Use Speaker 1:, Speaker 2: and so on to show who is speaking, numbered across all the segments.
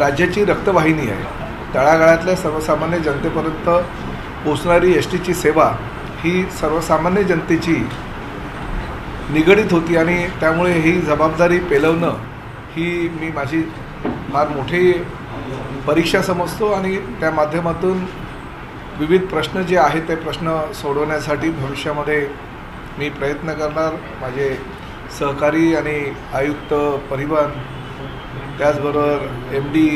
Speaker 1: राज्याची रक्तवाहिनी आहे. तळागाळातल्या सर्वसामान्य जनतेपर्यंत पोचणारी एस टीची सेवा ही सर्वसामान्य जनतेची निगडीत होती आणि त्यामुळे ही जबाबदारी पेलवणं ही मी माझी फार मोठी परीक्षा समजतो आणि त्या माध्यमातून विविध प्रश्न जे आहेत ते प्रश्न सोडवण्यासाठी भविष्यामध्ये मी प्रयत्न करणार. माझे सहकारी आणि आयुक्त परिवहन त्याचबरोबर M D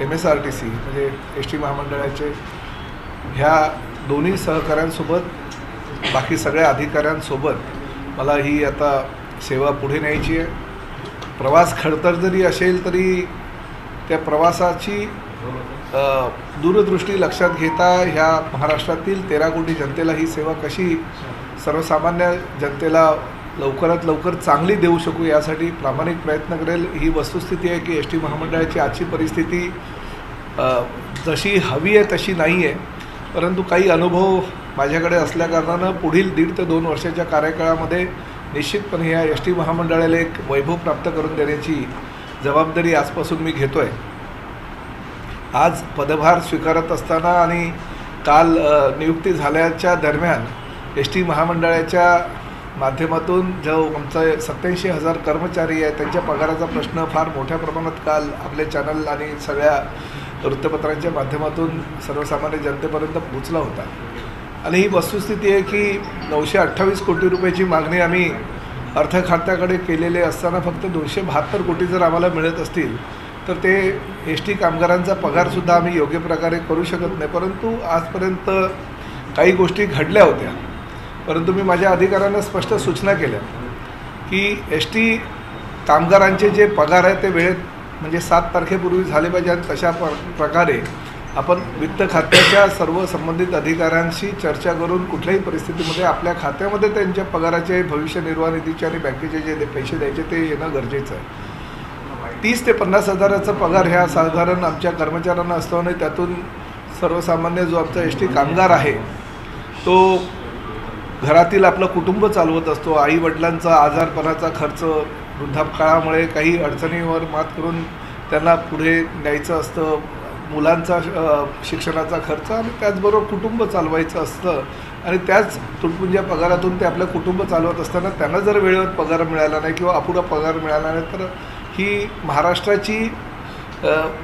Speaker 1: M S R T C म्हणजे एस टी महामंडळाचे ह्या दोन्ही सहकाऱ्यांसोबत बाकी सगळ्या अधिकाऱ्यांसोबत मला ही आता सेवा पुढे न्यायची आहे. प्रवास खडतर जरी असेल तरी त्या प्रवासाची दूरदृष्टी लक्षात घेता ह्या महाराष्ट्रातील तेरा कोटी जनतेला ही सेवा कशी सर्वसामान्य जनतेला लवकरात लवकर चांगली देऊ शकू यासाठी प्रामाणिक प्रयत्न करेल. ही वस्तुस्थिती आहे की एस टी महामंडळाची आजची परिस्थिती जशी हवी आहे तशी नाही आहे. परंतु काही अनुभव माझ्याकडे असल्याकारणानं पुढील दीड ते दोन वर्षाच्या कार्यकाळामध्ये निश्चितपणे या एस टी महामंडळाला एक वैभव प्राप्त करून देण्याची जबाबदारी आजपासून मी घेतो आहे आज पदभार स्वीकारत असताना आणि काल नियुक्ती झाल्याच्या दरम्यान एस टी महामंडळाच्या माध्यमातून जो आमचा सत्याऐंशी हजार कर्मचारी आहे त्यांच्या पगाराचा प्रश्न फार मोठ्या प्रमाणात काल आपले चॅनल आणि सगळ्या वृत्तपत्रांच्या माध्यमातून सर्वसामान्य जनतेपर्यंत पोचला होता. आणि ही वस्तुस्थिती आहे की नऊशे अठ्ठावीस कोटी रुपयाची मागणी आम्ही अर्थ खात्याकडे केलेले असताना फक्त दोनशे बहात्तर कोटी जर आम्हाला मिळत असतील तर ते एस टी कामगारांचा पगारसुद्धा आम्ही योग्य प्रकारे करू शकत नाही. परंतु आजपर्यंत काही गोष्टी घडल्या होत्या. परंतु मी माझ्या अधिकाऱ्यांना स्पष्ट सूचना केल्या की एस टी कामगारांचे जे पगार आहे ते वेळेत म्हणजे सात तारखेपूर्वी झाले पाहिजे आणि तशा प्र प्रकारे आपण वित्त खात्याच्या सर्व संबंधित अधिकाऱ्यांशी चर्चा करून कुठल्याही परिस्थितीमध्ये आपल्या खात्यामध्ये त्यांच्या पगाराचे भविष्य निर्वाह निधीचे आणि बँकेचे जे पैसे द्यायचे ते येणं गरजेचं आहे. तीस ते पन्नास हजाराचा पगार ह्या साधारण आमच्या कर्मचाऱ्यांना असतो आणि त्यातून सर्वसामान्य जो आमचा एस टी कामगार आहे तो घरातील आपलं कुटुंब चालवत असतो आई वडिलांचा आजारपणाचा खर्च वृद्धापकाळामुळे काही अडचणीवर मात करून त्यांना पुढे न्यायचं असतं मुलांचा शिक्षणाचा खर्च आणि त्याचबरोबर कुटुंब चालवायचं असतं. आणि त्याच तुटपुंज्या पगारातून ते आपलं कुटुंब चालवत असताना त्यांना जर वेळेवर पगार मिळाला नाही किंवा अपुरा पगार मिळाला नाही तर ही महाराष्ट्राची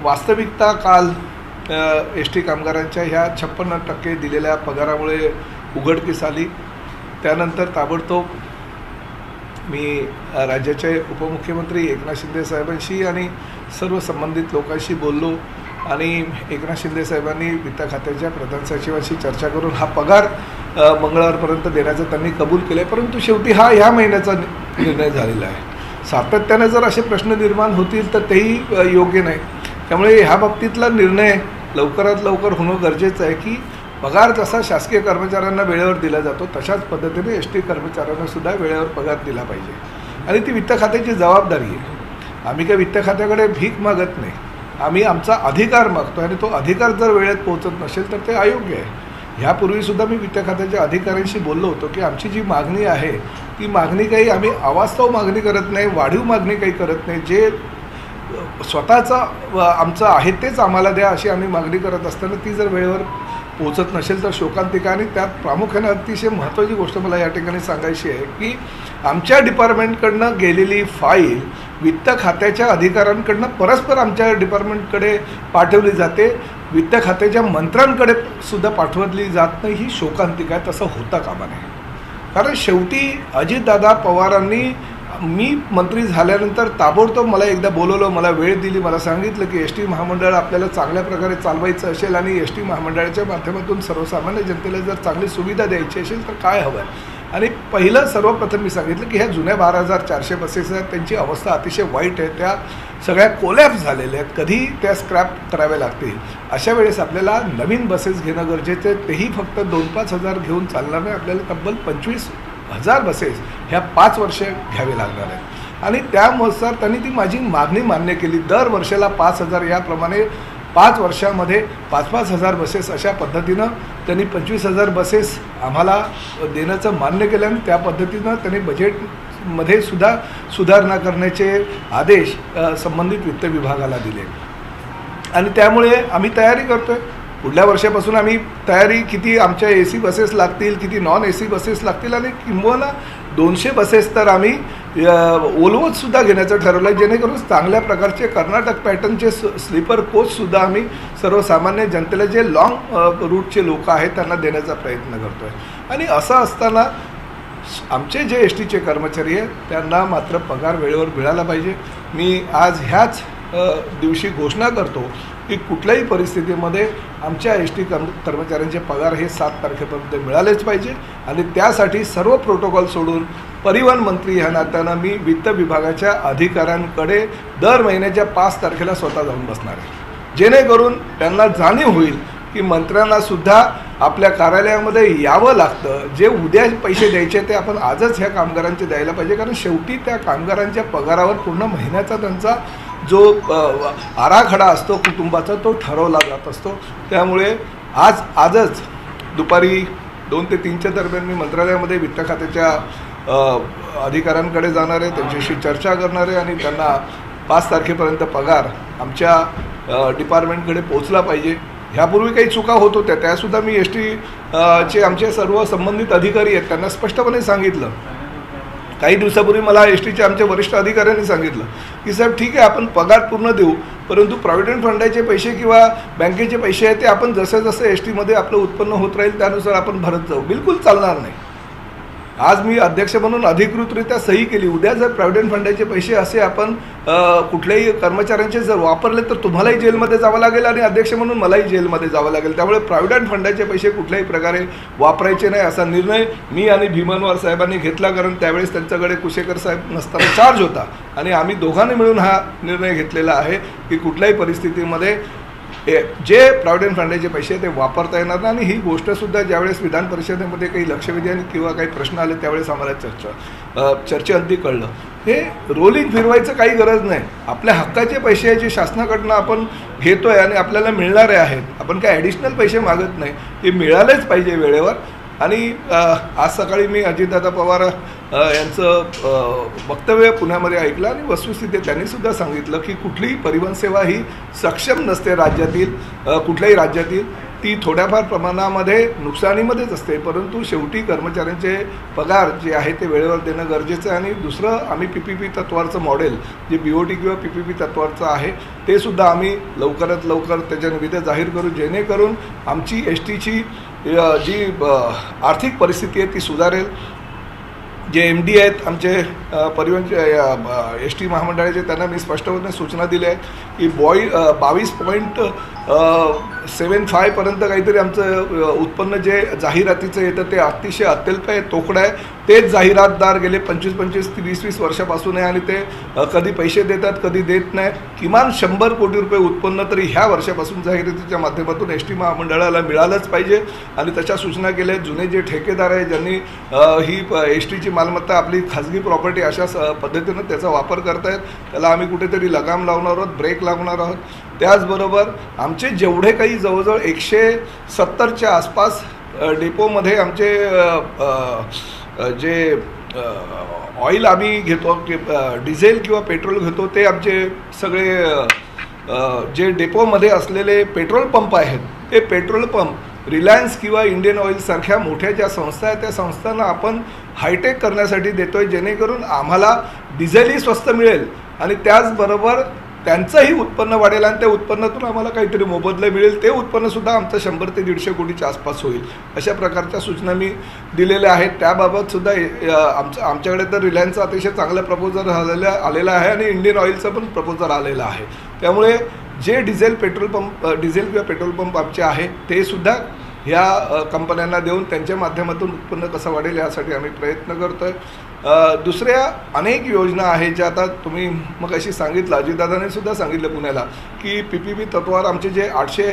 Speaker 1: वास्तविकता काल एस टी कामगारांच्या ह्या छप्पन्न टक्के दिलेल्या पगारामुळे उघडकीस आली. त्यानंतर ताबडतोब मी राज्याचे उपमुख्यमंत्री एकनाथ शिंदे साहेबांशी आणि सर्व संबंधित लोकांशी बोललो आणि एकनाथ शिंदे साहेबांनी वित्त खात्याच्या प्रधान सचिवांशी चर्चा करून हा पगार मंगळवारपर्यंत देण्याचं त्यांनी कबूल केलं आहे परंतु शेवटी हा ह्या महिन्याचा निर्णय झालेला आहे. सातत्याने जर असे प्रश्न निर्माण होतील तर तेही योग्य नाही. त्यामुळे ह्या बाबतीतला निर्णय लवकरात लवकर होणं गरजेचं आहे की पगार जसा शासकीय कर्मचाऱ्यांना वेळेवर दिला जातो तशाच पद्धतीने एस टी कर्मचाऱ्यांनासुद्धा वेळेवर पगार दिला पाहिजे. आणि ती वित्त खात्याची जबाबदारी आहे. आम्ही काही वित्त खात्याकडे भीक मागत नाही. आम्ही आमचा अधिकार मागतो आणि तो अधिकार जर वेळेत पोहोचत नसेल तर ते अयोग्य आहे. ह्यापूर्वीसुद्धा मी वित्त खात्याच्या अधिकाऱ्यांशी बोललो होतो की आमची जी मागणी आहे ती मागणी काही आम्ही अवास्तव मागणी करत नाही वाढीव मागणी काही करत नाही. जे स्वतःचा आमचं आहे तेच आम्हाला द्या अशी आम्ही मागणी करत असताना ती जर वेळेवर पोचत नसेल तर शोकांतिका आणि त्यात प्रामुख्याने अतिशय महत्त्वाची गोष्ट मला या ठिकाणी सांगायची आहे की आमच्या डिपार्टमेंटकडनं गेलेली फाईल वित्त खात्याच्या अधिकाऱ्यांकडनं परस्पर आमच्या डिपार्टमेंटकडे पाठवली जाते. वित्त खात्याच्या मंत्र्यांकडे सुद्धा पाठवली जात नाही. ही शोकांतिका आहे. तसं होता कामा नये. कारण शेवटी अजितदादा पवारांनी मी मंत्री झाल्यानंतर ताबडतोब मला एकदा बोलवलं मला वेळ दिली मला सांगितलं की एस टी महामंडळ आपल्याला चांगल्या प्रकारे चालवायचं असेल आणि एस टी महामंडळाच्या माध्यमातून सर्वसामान्य जनतेला जर चांगली सुविधा द्यायची असेल तर काय हवं? आहे आणि पहिलं सर्वप्रथम मी सांगितलं की ह्या जुन्या बारा हजार चारशे बसेस आहेत त्यांची अवस्था अतिशय वाईट आहे त्या सगळ्या कोलॅप्स झालेल्या आहेत. कधी त्या स्क्रॅप कराव्या लागतील? अशा वेळेस आपल्याला नवीन बसेस घेणं गरजेचं आहे. तेही फक्त दोन पाच हजार घेऊन चालणार नाही आपल्याला तब्बल पंचवीस हजार बसेस ह्या पाच वर्षे घ्यावे लागणार आहेत. आणि त्यानुसार त्यांनी ती माझी मागणी मान्य केली. दर वर्षाला पाच हजार याप्रमाणे पाच वर्षामध्ये पाच पाच हजार बसेस अशा पद्धतीनं त्यांनी पंचवीस हजार बसेस आम्हाला देण्याचं मान्य केलं आणि त्या पद्धतीनं त्यांनी बजेटमध्ये सुद्धा सुधारणा करण्याचे आदेश संबंधित वित्त विभागाला दिले. आणि त्यामुळे आम्ही तयारी करतोय. पुढल्या वर्षापासून आम्ही तयारी किती आमच्या ए सी बसेस लागतील किती नॉन ए सी बसेस लागतील आणि किंबहुना दोनशे बसेस तर आम्ही ओलवतसुद्धा घेण्याचं ठरवलं आहे जेणेकरून चांगल्या प्रकारचे कर्नाटक पॅटर्नचे स्लीपर कोचसुद्धा आम्ही सर्वसामान्य जनतेला जे लाँग रूटचे लोक आहेत त्यांना देण्याचा प्रयत्न करतो आहे आणि असं असताना आमचे जे एस टीचे कर्मचारी आहेत त्यांना मात्र पगार वेळेवर मिळाला पाहिजे. मी आज ह्याच दिवशी घोषणा करतो की कुठल्याही परिस्थितीमध्ये आमच्या एस टी कर्म कर्मचाऱ्यांचे पगार हे सात तारखेपर्यंत मिळालेच पाहिजे. आणि त्यासाठी सर्व प्रोटोकॉल सोडून परिवहन मंत्री ह्या नात्यानं मी वित्त विभागाच्या अधिकाऱ्यांकडे दर महिन्याच्या पाच तारखेला स्वतः जाऊन बसणार आहे. जेणेकरून त्यांना जाणीव होईल की मंत्र्यांनासुद्धा आपल्या कार्यालयामध्ये यावं लागतं. जे उद्या पैसे द्यायचे ते आपण आजच ह्या कामगारांचे द्यायला पाहिजे. कारण शेवटी त्या कामगारांच्या पगारावर पूर्ण महिन्याचा त्यांचा जो आराखडा असतो कुटुंबाचा तो ठरवला जात असतो. त्यामुळे आज आजच दुपारी दोन ते तीनच्या दरम्यान मी मंत्रालयामध्ये वित्त खात्याच्या अधिकाऱ्यांकडे जाणार आहे त्यांच्याशी चर्चा करणार आहे आणि त्यांना पाच तारखेपर्यंत पगार आमच्या डिपार्टमेंटकडे पोचला पाहिजे. ह्यापूर्वी काही चुका होत होत्या. त्यासुद्धा मी एस टी चे आमचे सर्व संबंधित अधिकारी आहेत त्यांना स्पष्टपणे सांगितलं. काही दिवसापूर्वी मला एस टीच्या आमच्या वरिष्ठ अधिकाऱ्यांनी सांगितलं की साहेब ठीक आहे आपण पगार पूर्ण देऊ परंतु प्रॉव्हिडंट फंडाचे पैसे किंवा बँकेचे पैसे आहेत ते आपण जसं जसं एस टीमध्ये आपलं उत्पन्न होत राहील त्यानुसार आपण भरत जाऊ. बिलकुल चालणार नाही. आज मी अध्यक्ष म्हणून अधिकृतरित्या सही केली. उद्या जर प्रॉव्हिडंट फंडाचे पैसे असे आपण कुठल्याही कर्मचाऱ्यांचे जर वापरले तर तुम्हालाही जेलमध्ये जावं लागेल आणि अध्यक्ष म्हणून मलाही जेलमध्ये जावं लागेल. त्यामुळे प्रॉव्हिडंट फंडाचे पैसे कुठल्याही प्रकारे वापरायचे नाही असा निर्णय मी आणि भीमनवार साहेबांनी घेतला कारण त्यावेळेस त्यांच्याकडे कुशेकर साहेब नसताना चार्ज होता. आणि आम्ही दोघांनी मिळून हा निर्णय घेतलेला आहे की कुठल्याही परिस्थितीमध्ये हे जे प्रॉव्हिडंट फंडाचे पैसे ते वापरता येणार नाही आणि ही गोष्टसुद्धा ज्यावेळेस विधान परिषदेमध्ये काही लक्षवेधी किंवा काही प्रश्न आले त्यावेळेस आम्हाला चर्चा चर्चे अगदी कळलं. हे रोलिंग फिरवायचं काही गरज नाही. आपल्या हक्काचे पैसे आहे जे शासनाकडनं आपण घेतो आहे आणि आपल्याला मिळणारे आहेत. आपण काय ॲडिशनल पैसे मागत नाही. ते मिळालेच पाहिजे वेळेवर. आणि आज सकाळी मी अजितदादा पवार यांचं वक्तव्य पुण्यामध्ये ऐकलं आणि वस्तुस्थिती त्यांनी सुद्धा सांगितलं की कुठलीही परिवहन सेवा ही सक्षम नसते राज्यातील कुठल्याही राज्यातील. ती थोड्याफार प्रमाणामध्ये नुकसानीमध्येच असते परंतु शेवटी कर्मचाऱ्यांचे पगार जे आहे ते वेळेवर देणं गरजेचं आहे. आणि दुसरं आम्ही पी पी पी तत्वाचं मॉडेल जे बी ओ टी किंवा पी पी पी तत्वाचं आहे ते सुद्धा आम्ही लवकरात लवकर त्याच्या निविदा जाहीर करू जेणेकरून आमची एस टीची जी आर्थिक परिस्थिती आहे ती सुधारेल. जे एम डी आहेत आमचे परिवहन एस टी महामंडळाचे त्यांना मी स्पष्टपणे सूचना दिल्या आहेत की बॉई बावीस पॉईंट सेवन फायपर्यंत काहीतरी आमचं उत्पन्न जे जाहिरातीचं येतं ते अतिशय अत्यल्प आहे तोकडं आहे. तेच जाहिरातदार गेले पंचवीस पंचवीस ते वीस वीस वर्षापासून आहे आणि ते कधी पैसे देतात कधी देत नाही किमान शंभर कोटी रुपये उत्पन्न तरी ह्या वर्षापासून जाहिरातीच्या माध्यमातून एस टी महामंडळाला मिळालंच पाहिजे. आणि तशा सूचना केल्या आहेत. जुने जे ठेकेदार आहे ज्यांनी ही एस टीची मालमत्ता आपली खाजगी प्रॉपर्टी अशा स पद्धतीनं त्याचा वापर करतायत त्याला आम्ही कुठेतरी लगाम लावणार आहोत ब्रेक लावणार आहोत. त्याचबरोबर आमचे जेवढे काही जवळजवळ एकशे सत्तरच्या आसपास डेपोमध्ये आमचे जे ऑइल आम्ही घेतो की डिझेल किंवा पेट्रोल घेतो ते आमचे सगळे जे डेपोमध्ये असलेले पेट्रोल पंप आहेत ते पेट्रोल पंप रिलायन्स किंवा इंडियन ऑइलसारख्या मोठ्या ज्या संस्था आहेत त्या संस्थांना आपण हायटेक करण्यासाठी देतो आहे जेणेकरून आम्हाला डिझेलही स्वस्त मिळेल. आणि त्याचबरोबर त्यांचंही उत्पन्न वाढेल आणि त्या उत्पन्नातून आम्हाला काहीतरी मोबदला मिळेल. ते उत्पन्नसुद्धा आमचं शंभर ते दीडशे कोटीच्या आसपास होईल. अशा प्रकारच्या सूचना मी दिलेल्या आहेत. त्याबाबतसुद्धा आमच्या आमचं आमच्याकडे तर रिलायन्सचा अतिशय चांगलं प्रपोजल आलेला आलेला आहे आणि इंडियन ऑइलचं पण प्रपोजल आलेलं आहे. त्यामुळे जे डिझेल पेट्रोल पंप डिझेल किंवा पेट्रोल पंप आमचे आहे ते सुद्धा ह्या कंपन्यांना देऊन त्यांच्या माध्यमातून उत्पन्न कसं वाढेल यासाठी आम्ही प्रयत्न करतो आहे दुसऱ्या अनेक योजना आहेत ज्या आता तुम्ही मग अशी सांगितलं अजितदादाने सुद्धा सांगितलं पुण्याला की पी पी पी तत्वावर आमचे जे आठशे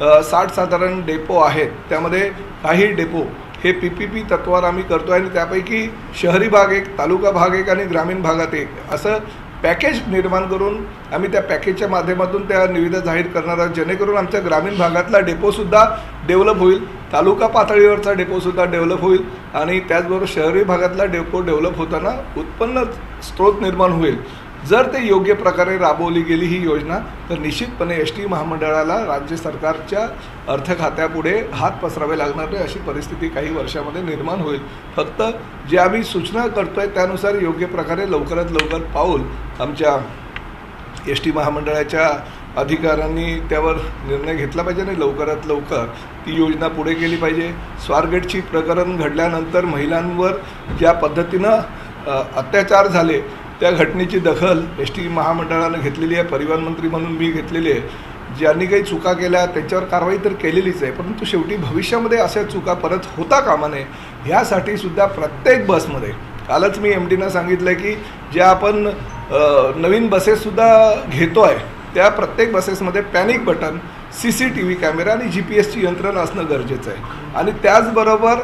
Speaker 1: साठ साधारण डेपो आहेत त्यामध्ये काही डेपो हे पी पी पी तत्वावर आम्ही करतो आहे आणि त्यापैकी शहरी भाग एक तालुका भाग एक आणि ग्रामीण भागात एक असं पॅकेज निर्माण करून आम्ही त्या पॅकेजच्या माध्यमातून त्या निविदा जाहीर करणार आहोत. जेणेकरून आमच्या ग्रामीण भागातला डेपोसुद्धा डेव्हलप होईल. तालुका पातळीवरचा डेपोसुद्धा डेव्हलप होईल. आणि त्याचबरोबर शहरी भागातला डेपो डेव्हलप होताना उत्पन्न स्रोत निर्माण होईल. जर ते योग्य प्रकारे राबवली गेली ही योजना तर निश्चितपणे एस टी महामंडळाला राज्य सरकारच्या अर्थ खात्यापुढे हात पसरावे लागणार नाही अशी परिस्थिती काही वर्षामध्ये निर्माण होईल. फक्त जे आम्ही सूचना करतोय त्यानुसार योग्य प्रकारे लवकरात लवकर पाऊल आमच्या एस टी महामंडळाच्या अधिकाऱ्यांनी त्यावर निर्णय घेतला पाहिजे आणि लवकरात लवकर ती योजना पुढे गेली पाहिजे. स्वारगेटची प्रकरण घडल्यानंतर महिलांवर ज्या पद्धतीनं अत्याचार झाले त्या घटनेची दखल एस टी महामंडळानं घेतलेली आहे परिवहन मंत्री म्हणून मी घेतलेली आहे. ज्यांनी काही चुका केल्या त्यांच्यावर कारवाई तर केलेलीच आहे परंतु शेवटी भविष्यामध्ये अशा चुका परत होता कामा नये ह्यासाठी सुद्धा प्रत्येक बसमध्ये कालच मी एम टीनं सांगितलं की ज्या आपण नवीन बसेससुद्धा घेतो आहे त्या प्रत्येक बसेसमध्ये panic button C C T V camera आणि जी पी एसची यंत्रणा असणं गरजेचं आहे. आणि त्याचबरोबर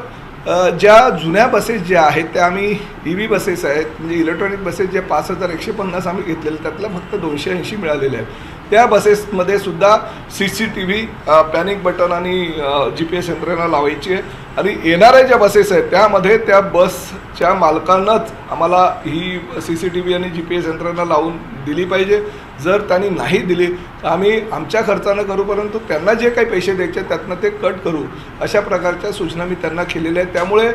Speaker 1: ज्या जुन्या बसेस ज्या आहेत त्या आम्ही ई व्ही बसेस आहेत म्हणजे इलेक्ट्रॉनिक बसेस ज्या पाच हजार एकशे पन्नास आम्ही घेतलेले त्यातल्या फक्त दोनशे ऐंशी मिळालेल्या आहेत. त्या बसेसमध्ये सुद्धा C C T V panic button आणि जी पी एस यंत्रणा लावायची आहे. आणि येणाऱ्या ज्या बसेस आहेत त्यामध्ये त्या बसच्या मालकांनाच आम्हाला ही सी सी टी व्ही आणि जी पी एस यंत्रणा लावून दिली पाहिजे. जर त्यांनी नाही दिली तर आम्ही आमच्या खर्चानं करू परंतु त्यांना जे काही पैसे द्यायचे त्यातनं ते कट करू. अशा प्रकारच्या सूचना मी त्यांना केलेल्या आहेत. त्यामुळे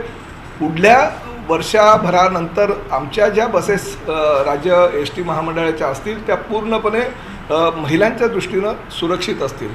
Speaker 1: पुढल्या वर्षाभरानंतर आमच्या ज्या बसेस राज्य एस टी महामंडळाच्या असतील त्या पूर्णपणे महिलांच्या दृष्टीनं सुरक्षित असतील.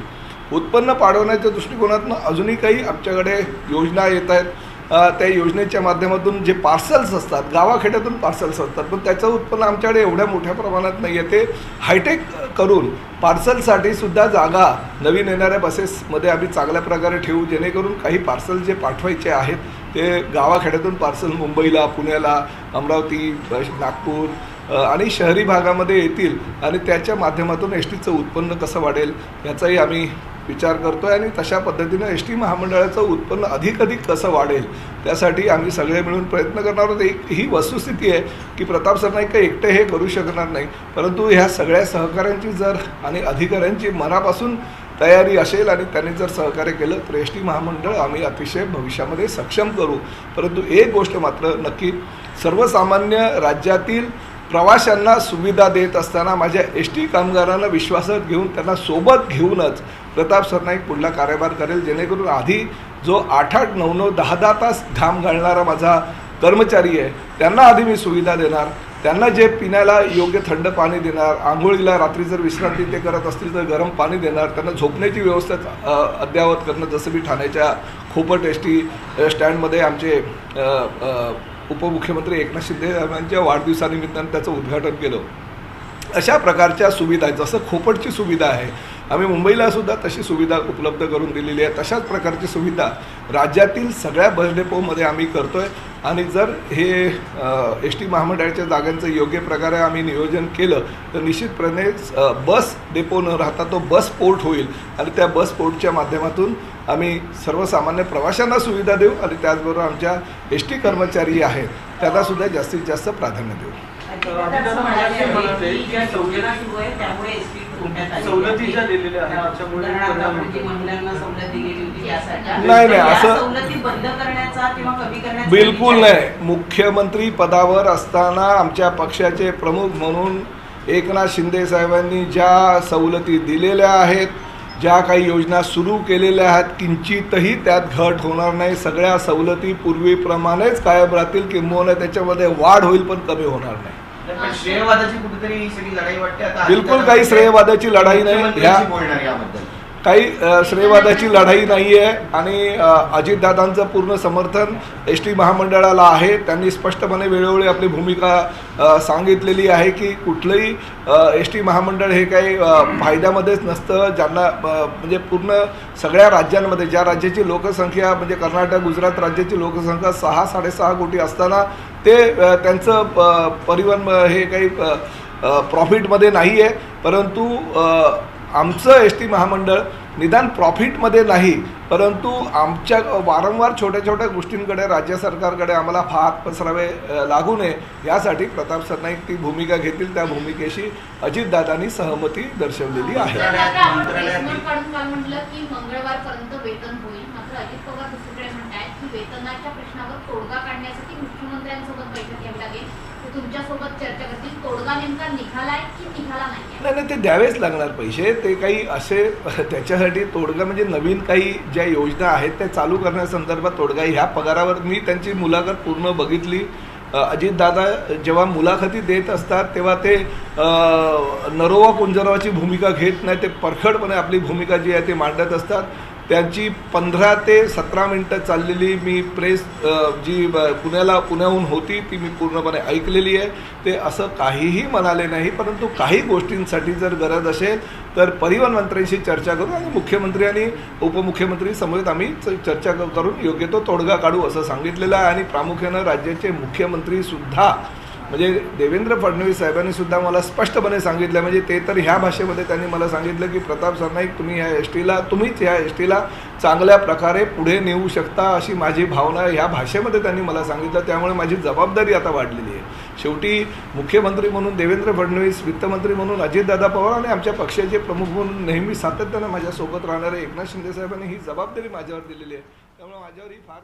Speaker 1: उत्पन्न वाढवण्याच्या दृष्टिकोनातून अजूनही काही आमच्याकडे योजना येत आहेत. त्या योजनेच्या माध्यमातून जे पार्सल्स असतात गावाखेड्यातून पार्सल्स असतात पण त्याचं उत्पन्न आमच्याकडे एवढ्या मोठ्या प्रमाणात नाही आहे ते हायटेक करून पार्सलसाठी सुद्धा जागा नवीन येणाऱ्या बसेसमध्ये आम्ही चांगल्या प्रकारे ठेवू जेणेकरून काही पार्सल जे पाठवायचे आहेत ते गावाखेड्यातून पार्सल मुंबईला पुण्याला अमरावती नागपूर आणि शहरी भागामध्ये येतील आणि त्याच्या माध्यमातून एस टीचं उत्पन्न कसं वाढेल याचाही आम्ही विचार करतो आहे आणि तशा पद्धतीनं एस टी महामंडळाचं उत्पन्न अधिक अधिक कसं वाढेल त्यासाठी आम्ही सगळे मिळून प्रयत्न करणार आहोत. एक ही वस्तुस्थिती आहे की प्रताप सरनाईक काही एकटे हे करू शकणार नाही परंतु ह्या सगळ्या सहकाऱ्यांची जर आणि अधिकाऱ्यांची मनापासून तयारी असेल आणि त्यांनी जर सहकार्य केलं तर एस टी महामंडळ आम्ही अतिशय भविष्यामध्ये सक्षम करू. परंतु एक गोष्ट मात्र नक्की सर्वसामान्य राज्यातील प्रवाशांना सुविधा देत असताना माझ्या एस टी कामगारांना विश्वासात घेऊन त्यांना सोबत घेऊनच प्रताप सरनाईक पुढला कार्यभार करेल जेणेकरून आधी जो आठ आठ नऊ नऊ दहा दहा तास घाम घालणारा माझा कर्मचारी आहे त्यांना आधी मी सुविधा देणार. त्यांना जे पिण्याला योग्य थंड पाणी देणार आंघोळीला रात्री जर विश्रांती ते करत असतील तर गरम पाणी देणार त्यांना झोपण्याची व्यवस्था अद्ययावत करणं जसं मी ठाण्याच्या खोपट एस टी स्टँडमध्ये आमचे उपमुख्यमंत्री एकनाथ शिंदे यांच्या वाढदिवसानिमित्तानं त्याचं उद्घाटन केलं. अशा प्रकारच्या सुविधा आहेत. जसं खोपटची सुविधा आहे. आम्ही मुंबईला सुद्धा तशी सुविधा उपलब्ध करून दिलेली आहे. तशाच प्रकारची सुविधा राज्यातील सगळ्या बस डेपोमध्ये आम्ही करतो आहे आणि जर हे एस टी महामंडळाच्या जागांचं योग्य प्रकारे आम्ही नियोजन केलं तर निश्चितपणे बस डेपो न राहता तो बस पोर्ट होईल. आणि त्या बस पोर्टच्या माध्यमातून आम्ही सर्वसामान्य प्रवाशांना सुविधा देऊ आणि त्याचबरोबर आमच्या एस टी कर्मचारी आहेत त्यांना सुद्धा जास्तीत जास्त प्राधान्य देऊ. नाही, नाही, असं-
Speaker 2: सवलती बंद करण्याचा किंवा कमी करण्याचा
Speaker 1: बिलकुल नाही. मुख्यमंत्री पदावर असताना आमच्या पक्षाचे प्रमुख म्हणून एकनाथ शिंदे साहेबांनी ज्या सवलती दिलेल्या आहेत ज्या काही योजना सुरू केलेल्या आहेत किंचितही त्यात घट होणार नाही. सगळ्या सवलती पूर्वीप्रमाणेच कायम राहतील किंबहुना त्याच्यामध्ये वाढ होईल पण कमी होणार नाही.
Speaker 3: श्रेयवादाची कुठेतरी
Speaker 1: बिलकुल काही श्रेयवादाची लढाई नाही. काही श्रेयवादाची लढाई नाही आहे आणि अजितदादांचं पूर्ण समर्थन एस टी महामंडळाला आहे. त्यांनी स्पष्टपणे वेळोवेळी आपली भूमिका सांगितलेली आहे की कुठलंही एस टी महामंडळ हे काही फायद्यामध्येच नसतं. ज्यांना म्हणजे पूर्ण सगळ्या राज्यांमध्ये ज्या राज्याची लोकसंख्या म्हणजे कर्नाटक गुजरात राज्याची लोकसंख्या सहा साडेसहा कोटी असताना ते त्यांचं प- परिवहन हे काही प्रॉफिटमध्ये नाही आहे परंतु आमचं एस टी महामंडळ निदान प्रॉफिटमध्ये नाही परंतु आमच्या वारंवार छोट्या छोट्या गोष्टींकडे राज्य सरकारकडे आम्हाला हात पसरावे लागू नये यासाठी प्रताप सरनाईक ती भूमिका घेतील. त्या भूमिकेशी अजितदादांनी सहमती दर्शवलेली आहे.
Speaker 3: मंत्रालयात-
Speaker 4: आपण
Speaker 3: मंत्रालयात-
Speaker 4: प्रेसनोट काढून काल म्हटलं की मंगळवारपर्यंत वेतन होईल. मात्र अजित पवार दुसरीकडे म्हणतायत की वेतनाच्या प्रश्नावर तोडगा काढण्यासाठी मुख्यमंत्र्यांसोबत बैठक तुमच्यासोबत चर्चा करतील. तोडगा नेमका निघालाय की निघाला नाही
Speaker 1: नाही नाही ते द्यावेच लागणार पैसे. ते काही असे त्याच्यासाठी तोडगा म्हणजे नवीन काही ज्या योजना आहेत त्या चालू करण्यासंदर्भात तोडगा ह्या पगारावर मी त्यांची मुलाखत पूर्ण बघितली. अजितदादा जेव्हा मुलाखती देत असतात तेव्हा ते नरोवा कुंजरावाची भूमिका घेत नाही ते परखडपणे आपली भूमिका जी आहे ती मांडत असतात. त्यांची पंधरा ते सतरा मिनटं चाललेली मी प्रेस जी ब- पुण्याला पुण्याहून होती ती मी पूर्णपणे ऐकलेली आहे. ते असं काहीही म्हणाले नाही परंतु काही गोष्टींसाठी जर गरज असेल तर परिवहन मंत्र्यांशी चर्चा करू आणि मुख्यमंत्री आणि उपमुख्यमंत्री समवेत आम्ही चर्चा क- करून योग्य तो तोडगा काढू असं सांगितलेलं आहे. आणि प्रामुख्यानं राज्याचे मुख्यमंत्रीसुद्धा म्हणजे देवेंद्र फडणवीस साहेबांनी सुद्धा मला स्पष्टपणे सांगितलं म्हणजे ते तर ह्या भाषेमध्ये त्यांनी मला सांगितलं की प्रताप सरनाईक तुम्ही ह्या एस टीला तुम्हीच ह्या एस टीला चांगल्या प्रकारे पुढे नेऊ शकता अशी माझी भावना ह्या भाषेमध्ये त्यांनी मला सांगितलं त्यामुळे माझी जबाबदारी आता वाढलेली आहे. शेवटी मुख्यमंत्री म्हणून देवेंद्र फडणवीस वित्तमंत्री म्हणून अजितदादा पवार आणि आमच्या पक्षाचे प्रमुख म्हणून नेहमी सातत्यानं माझ्यासोबत राहणारे एकनाथ शिंदे साहेबांनी ही जबाबदारी माझ्यावर दिलेली आहे. त्यामुळे माझ्यावर ही फार